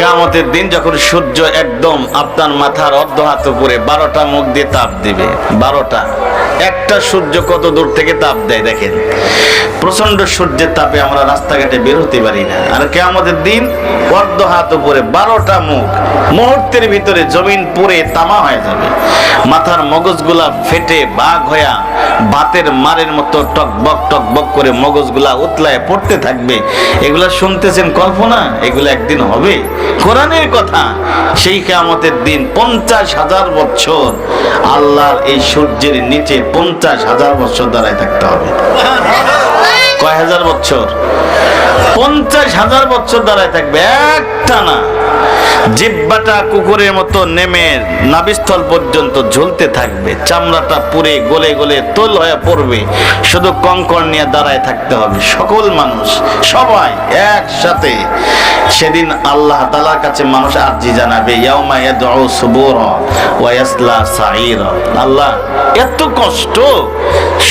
কামতের দিন যখন সূর্য একদম আপনার মাথার অর্ধ হাত উপরে বারোটা মুখ দিয়ে তাপ দিবে। বারোটা। একটা সূর্য কত দূর থেকে তাপ দেয় দেখেন? প্রচণ্ড সূর্যের তাপে আমরা রাস্তাঘাটে বের হতে পারি না। আর কেমতের দিন অর্ধ হাত উপরে বারোটা মুখ মুহূর্তের ভিতরে জমিন পুড়ে তামা হয়ে যাবে। মাথার মগজগুলা ফেটে বাঘ হয়া বাতের মারের মতো টকবক টকবক করে মগজগুলা উতলায় পড়তে থাকবে। এগুলা শুনতেছেন কল্পনা? এগুলো একদিন হবে? কোরআনের কথা। সেই কেয়ামতের দিন পঞ্চাশ হাজার বছর আল্লাহর এই সূর্যের নিচে পঞ্চাশ হাজার বছর দাঁড়ায় থাকতে হবে। কয় হাজার বছর। পঞ্চাশ হাজার বছর দাঁড়ায় থাকবে একটা না জিব্বাটা কুকুরের মতো নেমে নাবিস্থল পর্যন্ত ঝুলতে থাকবে। চামড়াটা পুড়ে গলে গলে তোল হয়ে পড়বে। শুধু কঙ্কর নিয়ে দাঁড়ায় থাকতে হবে। সকল মানুষ সবাই একসাথে। সেদিন আল্লাহ তালার কাছে মানুষ আর্জি জানাবে আল্লাহ, এত কষ্ট?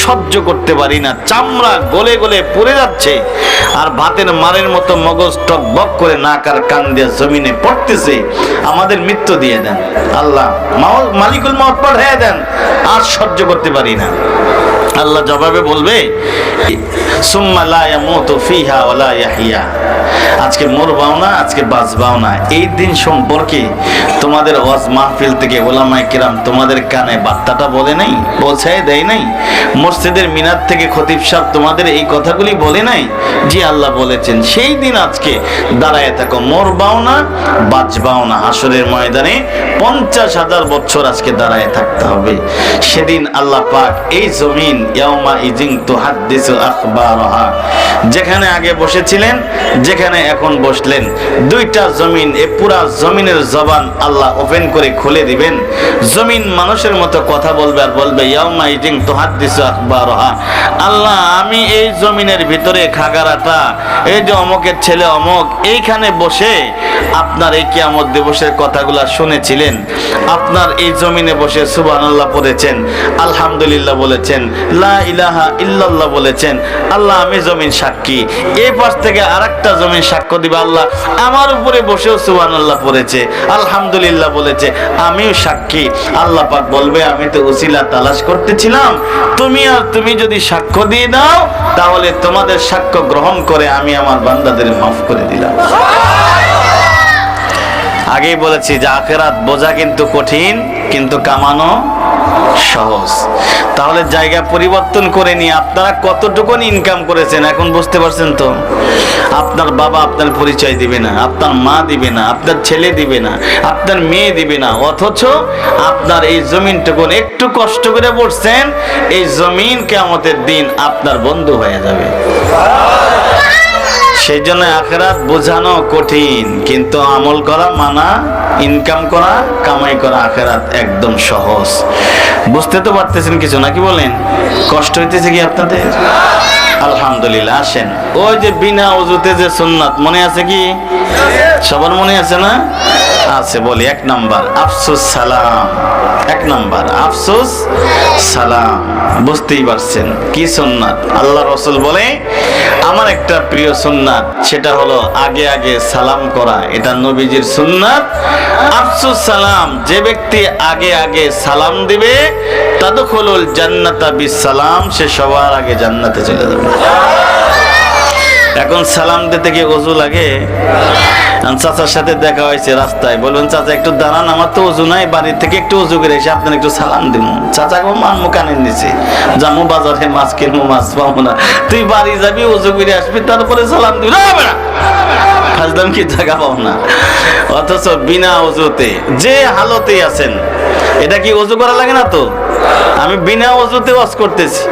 সহ্য করতে পারি না। চামড়া গলে গলে পড়ে যাচ্ছে। আর ভাতের মারের মতো মগজ টক বক করে নাকার কান দিয়ে জমিনে পড়তেছে। আমাদের মৃত্যু দিয়ে দেন। আল্লাহ মালিকুল মত পাঠিয়ে দেন। আর সহ্য করতে পারি না। আল্লাহ জবাবে বলবে আজকে মরবাও না, আজকে বাঁচবাও না। এই দিন সম্পর্কে তোমাদের ওয়াজ মাহফিল থেকে ওলামায়ে কিরাম তোমাদের কানে বার্তাটা বলে নাই পৌঁছায় দেয় নাই? মসজিদের মিনার থেকে খতিব সাহেব তোমাদের এই কথাগুলি বলে নাই জি আল্লাহ বলেছেন? সেই দিন আজকে দাঁড়ায় থাকো, মরবাও না, বাঁচবাও না। হাসরের ময়দানে পঞ্চাশ হাজার বছর আজকে দাঁড়ায় থাকতে হবে। সেদিন আল্লাহ পাক এই জমিন যেখানে আগে বসেছিলেন, যেখানে এখন বসলেন। দুইটা জমিন, এ পুরা জমিনের জবান আল্লাহ ওপেন করে খুলে দিবেন। জমিন মানুষের মতো কথা বলবে আর বলবে, ইয়াউমা ইজিং তুহাদ্দিসু আখবারহা। আল্লাহ, আমি এই জমিনের ভিতরে খাগারাটা, এই যে অমকের ছেলে অমক, এইখানে বসে আপনার এই কিয়ামত দিবসের কথাগুলা শুনেছিলেন। আপনার এই জমিনে বসে সুবহানাল্লাহ পড়েছেন, আলহামদুলিল্লাহ বলেছেন লা ইলাহা ইল্লাল্লাহ বলেছেন, আল্লাহ আমি জমিন সাক্ষী। এই পাশ থেকে আরেকটা জমিন সাক্ষ্য দিবে আল্লাহ। আমার উপরে বসেও সুবহানাল্লাহ পড়েছে, আলহামদুলিল্লাহ বলেছে, আমিও সাক্ষী। আল্লাহ পাক বলবে, আমি তো উসিলা তালাশ করতেছিলাম। তুমি আর তুমি যদি সাক্ষ্য দিয়ে দাও, তাহলে তোমাদের সাক্ষ্য গ্রহণ করে আমি আমার বান্দাদের মাফ করে দিলাম। আগেই বলেছি যে আখেরাত বোঝা কিন্তু কঠিন, কিন্তু কামানো সহজ। তাহলে জায়গা পরিবর্তন করে নিয়ে আপনারা কতটুকু ইনকাম করেছেন এখন বুঝতে পারছেন তো? আপনার বাবা আপনার পরিচয় দিবে না, আপনার মা দিবে না, আপনার ছেলে দিবে না, আপনার মেয়ে দিবে না, অথচ আপনার এই জমিনটুকুন একটু কষ্ট করে পড়ছেন এই জমিন কেমতের দিন আপনার বন্ধু হয়ে যাবে। সেই জন্য আখেরাত বোঝানো কঠিন, কিন্তু আমল করা মানা ইনকাম করা, কামাই করা আখেরাত একদম সহজ। বুঝতে তো পারতেছেন কিছু নাকি বলেন? কষ্ট হইতেছে কি আপনাদের? আলহামদুলিল্লাহ, আসেন। ওই যে বিনা অজুতে যে সুন্নাত, মনে আছে কি? সবার মনে আছে না? আছে, বলি, এক নাম্বার, আফসুস সালাম। এক নাম্বার, আফসোস সালাম। বুঝতেই পারছেন, কি সুন্নাত? আল্লাহ রসুল বলে আমার একটা প্রিয় সুন্নাত, সেটা হলো আগে আগে সালাম করা। এটা নবীজির সুন্নাত। আফসুস সালাম, যে ব্যক্তি আগে আগে সালাম দিবে, তাদখুলুল জান্নাতা বিস সালাম সে সবার আগে জান্নাতে চলে যাবে। এখন সালাম দিতে গিয়ে অজু লাগে? চাচার সাথে দেখা হয়েছে রাস্তায়। বলবেন, চাচা, একটু দাঁড়ান, আমার তো অজু নাই বাড়ি থেকে একটু অজু করে এসে আপনার একটু সালাম দিব চাচা গো মান মুখানের নিচে। যাব বাজারে মাছ কিনবো, মাছ পাবো না। তুই বাড়ি যাবি, অজু করে আসবি, তারপরে সালাম দিবি। না ফাজলাম কি জায়গা পাও না। অথচ বিনা অজুতে যে হালতেই আছেন, এটা কি অজু করা লাগে না তো? আমি বিনা অজুতে ওয়াজ করতেছি।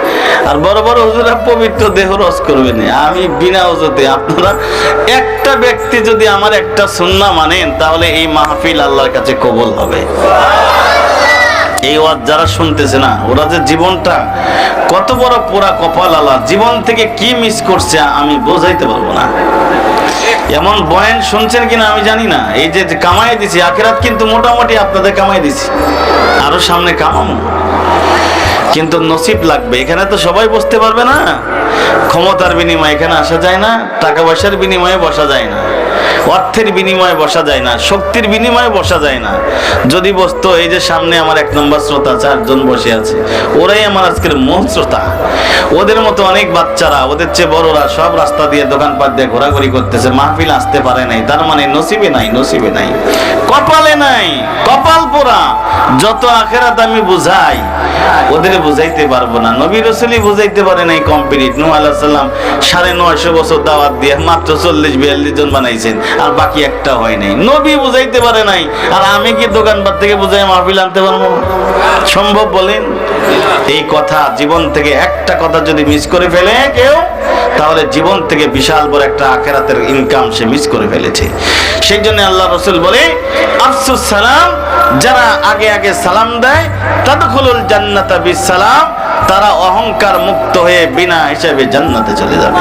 আর বড় বড় হুজুরা পবিত্র দেহ রস করবেন আমি বিনা অজুতে আপনারা একটা ব্যক্তি যদি আমার একটা সুন্না মানেন, তাহলে এই মাহফিল আল্লাহর কাছে কবল হবে। এই ওয়াজ যারা শুনতেছে না, ওরা যে জীবনটা কত বড় পোড়া কপাল আল্লাহ, জীবন থেকে কি মিস করছে আমি বোঝাইতে পারব না। এমন বয়ান শুনছেন কিনা আমি জানি না। এই যে কামাই দিছি, আখেরাত কিন্তু মোটামুটি আপনাদের কামাই দিছি। আরও সামনে কামাবো। কিন্তু নসিব লাগবে। এখানে তো সবাই বসতে পারবে না। ক্ষমতার বিনিময়ে এখানে আসা যায় না, টাকা পয়সার বিনিময়ে বসা যায় না। অর্থের বিনিময়ে বসা যায় না, শক্তির বিনিময়ে বসা যায় না। যদি বসতো, এই যে সামনে আমার এক নম্বর শ্রোতা, চারজন বসে আছে, ওরাই আমার আজকের মূল শ্রোতা। ওদের মতো অনেক বাচ্চারা, ওদের চেয়ে বড়রা সব রাস্তা দিয়ে দোকানপাট দিয়ে ঘোরাঘুরি করতেছে, মাহফিল আসতে পারে নাই। তার মানে নসিবে নাই নসিবে নাই। কপালে নাই, কপাল পোড়া। যত আখেরাত আমি বুঝাই ওদের বুঝাইতে পারব না। নবী রসুলই বুঝাইতে পারে নাই কমপ্লিট নু আল্লাহ সাল্লাম সাড়ে নয়শো বছর দাওয়াত দিয়ে মাত্র চল্লিশ বিয়াল্লিশ জন বানাইছেন, আর বাকি একটা হয় নাই। নবী বুঝাইতে পারে নাই, আর আমি কি দোকানপাট থেকে বুঝাই মাহফিল আনতে পারব? সম্ভব বলেন? এই কথা জীবন থেকে একটা কথা যদি মিস করে ফেলে কেউ, তাহলে জীবন থেকে বিশাল বড় একটা আখেরাতের ইনকাম সে মিস করে ফেলেছে। সেই জন্য আল্লাহ রসুল বলে, আফসুস সালাম, যারা আগে আগে সালাম দেয়, তাদখুলুল জান্নাতা বিসালাম তারা অহংকার মুক্ত হয়ে বিনা হিসাবে জান্নাতে চলে যাবে।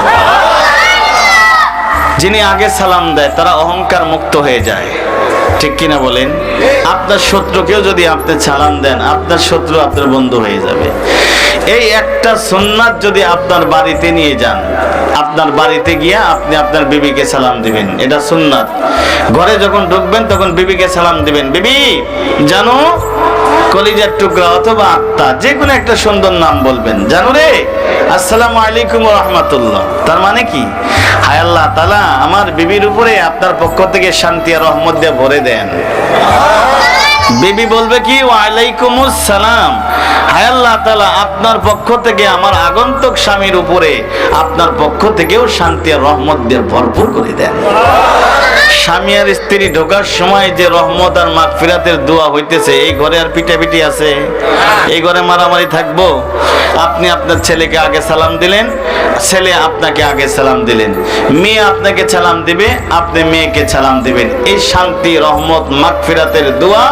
যিনি আগে সালাম দেয়, তারা অহংকার মুক্ত হয়ে যায়। ঠিক কিনা বলেন? আপনার শত্রুকেও যদি আপনি সালাম দেন, আপনার শত্রু আপনার বন্ধু হয়ে যাবে। এই একটা সুন্নাত যদি আপনার বাড়িতে নিয়ে যান, আপনার বাড়িতে গিয়ে আপনি আপনার বিবিকে সালাম দিবেন। এটা সুন্নাত। ঘরে যখন ঢুকবেন, তখন বিবিকে সালাম দিবেন। বিবি, জানো কলিজার টুকরা অথবা আত্মা যে কোনো একটা সুন্দর নাম বলবেন। জানো রে? আসসালামু আলাইকুম রহমতুল্লাহ। তার মানে কি? হায় আল্লাহ তালা আমার বিবির উপরে আপনার পক্ষ থেকে শান্তি আর রহমত দিয়ে ভরে দেন। বিবি বলবে কি, ওয়ালাইকুম সালাম হায় আল্লাহ তালা আপনার পক্ষ থেকে, আমার আগন্তুক স্বামীর উপরে আপনার পক্ষ থেকেও শান্তি আর রহমত দিয়ে ভরপুর করে দেন। স্বামী আর স্ত্রী ঢোকার সময় যে রহমত আর মাগফিরাতের দোয়া হইতেছে, এই ঘরে আর পিটাপিটি আছে? এই ঘরে মারামারি থাকব? আপনি আপনার ছেলেকে আগে সালাম দিলেন, ছেলে আপনাকে আগে সালাম দিলেন। মেয়ে আপনাকে সালাম দিবে, আপনি মেয়েকে সালাম দিবেন। এই শান্তি, রহমত, মাগফিরাতের দোয়া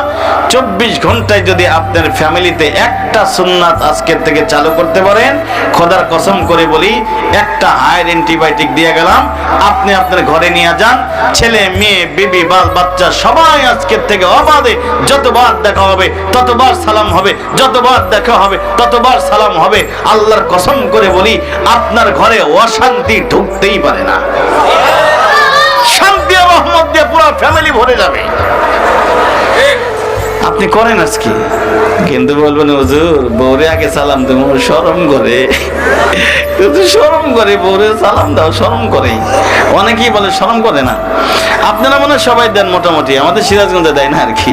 চব্বিশ ঘন্টায় যদি আপনার ফ্যামিলিতে একটা সুন্নাত আজকের থেকে চালু করতে পারেন, খোদার কসম করে বলি, একটা হায়ার অ্যান্টিবায়োটিক দিয়ে গেলাম, আপনি আপনার ঘরে নিয়ে যান, ছেলে মেয়ে, বিবি, বাল, বাচ্চা, সবাই আজকের থেকে অবাধে যতবার দেখা হবে, ততবার সালাম হবে, যতবার দেখা হবে, ততবার সালাম হবে। আল্লাহর কসম করে বলি, আপনার ঘরে অশান্তি ঢুকতেই পারে না। শান্তি আর মধ্যে পুরো ফ্যামিলি ভরে যাবে। আপনি করেন আজকে? কিন্তু বলবেন, হুজুর, বউরে আগে সালাম দেবো সরম করে। সরম করে, বউরে সালাম দাও সরম করে। অনেকেই বলে সরম করে না। আপনারা মনে সবাই দেন মোটামুটি, আমাদের সিরাজগঞ্জে দেয় না আর কি।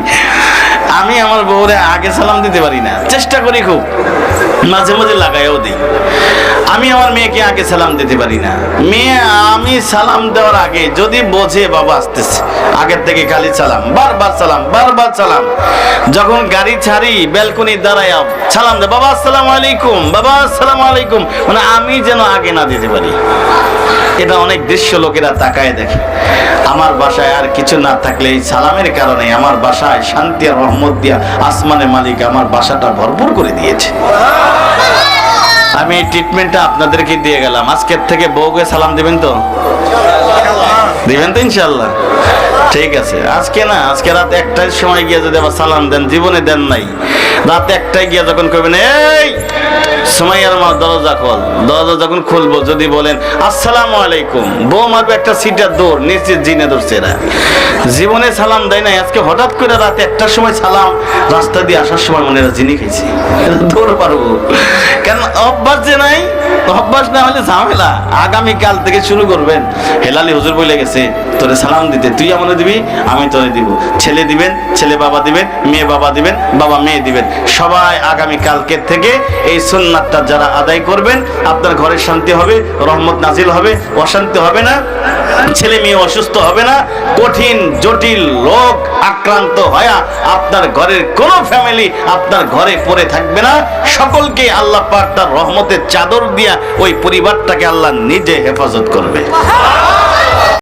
আমি আমার বউরে আগে সালাম দিতে পারি না, চেষ্টা করি খুব। মাঝে মাঝে লাগাইও দিই। আমি আমার মেয়েকে আগে সালাম দিতে পারি না। মেয়ে, আমি সালাম দেওয়ার আগে যদি বোঝে বাবা আসতেছে থেকে খালি সালাম, বারবার সালাম বারবার সালাম। যখন গাড়ি ছাড়ি, ব্যালকনি দাঁড়ায়, সালাম দে বাবা, আসসালামু আলাইকুম, বাবা, আসসালামু আলাইকুম। মানে আমি যেন আগে না দিতে পারি। এটা অনেক দৃশ্য লোকেরা তাকায় দেখে। আমার বাসায় আর কিছু না থাকলে এই সালামের কারণে আমার বাসায় শান্তি আর রহমত দিয়া আসমানের মালিক আমার বাসাটা ভরপুর করে দিয়েছে। আমি এই ট্রিটমেন্টটা আপনাদেরকে দিয়ে গেলাম। আজকের থেকে বউকে সালাম দিবেন তো? দিবেন তো ইনশাল্লাহ ঠিক আছে। আজকে না, আজকে রাত একটার সময় গিয়ে যদি আবার সালাম দেন, জীবনে দেন নাই। রাত একটায় গিয়ে যখন করবেন এই সময়ের মা, দরজা খোল। দরজা যখন খুলবো, যদি বলেন, আসসালামু আলাইকুম। বউ মারবে একটা সিটার দৌড়, নিশ্চিত জিনে ধরছে এরা। জীবনে সালাম দেয় নাই, আজকে হঠাৎ করে রাতে একটার সময় সালাম, রাস্তা দিয়ে আসার সময় মনে হয় জিনি খেয়েছি দৌড় পারব কেন, অভ্যাস যে নাই অভ্যাস না হলে ঝামেলা। আগামীকাল থেকে শুরু করবেন। হেলালি হুজুর বলে গেছে, তোরে সালাম দিতে। তুই আমাকে দিবি, আমি তোরে দিব। ছেলে দিবেন, ছেলে বাবা দিবেন, মেয়ে বাবা দিবেন, বাবা মেয়ে দিবেন। সবাই আগামী কালকের থেকে এই সুন্নাতটা যারা আদায় করবেন, আপনার ঘরে শান্তি হবে, রহমত নাজিল হবে, অশান্তি হবে না, ছেলে মেয়ে অসুস্থ হবে না, কঠিন, জটিল রোগ আক্রান্ত হয়া আপনার ঘরের কোন ফ্যামিলি আপনার ঘরে পড়ে থাকবে না। সকলকে আল্লাহ পাক তার রহমতের চাদর দিয়া ওই পরিবারটাকে আল্লাহ নিজে হেফাজত করবে।